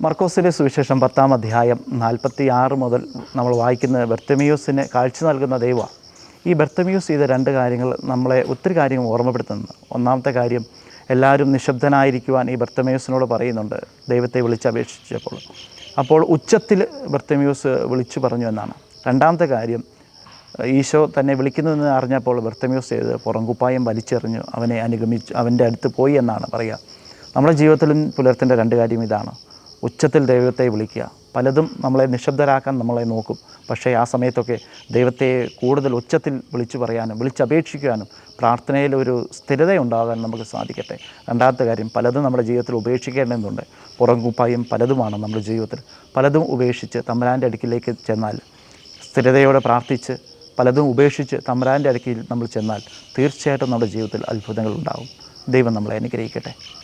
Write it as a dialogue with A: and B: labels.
A: മർക്കോസിലെ സുവിശേഷം പത്താം അധ്യായം നാൽപ്പത്തി ആറ് മുതൽ നമ്മൾ വായിക്കുന്ന ബർത്തമിയൂസിന് കാഴ്ച നൽകുന്ന ദൈവമാണ് ഈ ബർത്തമിയൂസ് ചെയ്ത രണ്ട് കാര്യങ്ങൾ നമ്മളെ ഒത്തിരി കാര്യങ്ങൾ ഓർമ്മപ്പെടുത്തുന്നു ഒന്നാമത്തെ കാര്യം എല്ലാവരും നിശബ്ദനായിരിക്കുവാൻ ഈ ബെർത്തമിയൂസിനോട് പറയുന്നുണ്ട്. ദൈവത്തെ വിളിച്ചപേക്ഷിച്ചപ്പോൾ. അപ്പോൾ ഉച്ചത്തിൽ ബെർത്തമിയൂസ് വിളിച്ചു പറഞ്ഞു എന്നാണ്. രണ്ടാമത്തെ കാര്യം ഈശോ തന്നെ വിളിക്കുന്നതെന്ന് അറിഞ്ഞപ്പോൾ ബെർത്തമ്യൂസ് ചെയ്ത് പുറംകുപ്പായം വലിച്ചെറിഞ്ഞു അവനെ അനുഗമിച്ചു അവന്റെ അടുത്ത് പോയി എന്നാണ് പറയുക. നമ്മുടെ ജീവിതത്തിലും പുലർത്തേണ്ട രണ്ട് കാര്യം ഇതാണ്. ഉച്ചത്തിൽ ദൈവത്തെ വിളിക്കുക. പലതും നമ്മളെ നിശബ്ദരാക്കാൻ നമ്മളെ നോക്കും. പക്ഷേ ആ സമയത്തൊക്കെ ദൈവത്തെ കൂടുതൽ ഉച്ചത്തിൽ വിളിച്ചു പറയാനും വിളിച്ചപേക്ഷിക്കാനും പ്രാർത്ഥനയിൽ ഒരു സ്ഥിരത ഉണ്ടാകാൻ നമുക്ക് സാധിക്കട്ടെ. രണ്ടാമത്തെ കാര്യം പലതും നമ്മുടെ ജീവിതത്തിൽ ഉപേക്ഷിക്കേണ്ടതുണ്ട്. പുറംകുപ്പായം പലതുമാണ് നമ്മുടെ ജീവിതത്തിൽ. പലതും ഉപേക്ഷിച്ച് തമ്പരാന്റെ അടുക്കിലേക്ക് ചെന്നാൽ സ്ഥിരതയോടെ പ്രാർത്ഥിച്ച് പലതും ഉപേക്ഷിച്ച് തമ്പരാന്റെ അടുക്കിൽ നമ്മൾ ചെന്നാൽ തീർച്ചയായിട്ടും നമ്മുടെ ജീവിതത്തിൽ അത്ഭുതങ്ങൾ ഉണ്ടാകും. ദൈവം നമ്മളെ അനുഗ്രഹിക്കട്ടെ.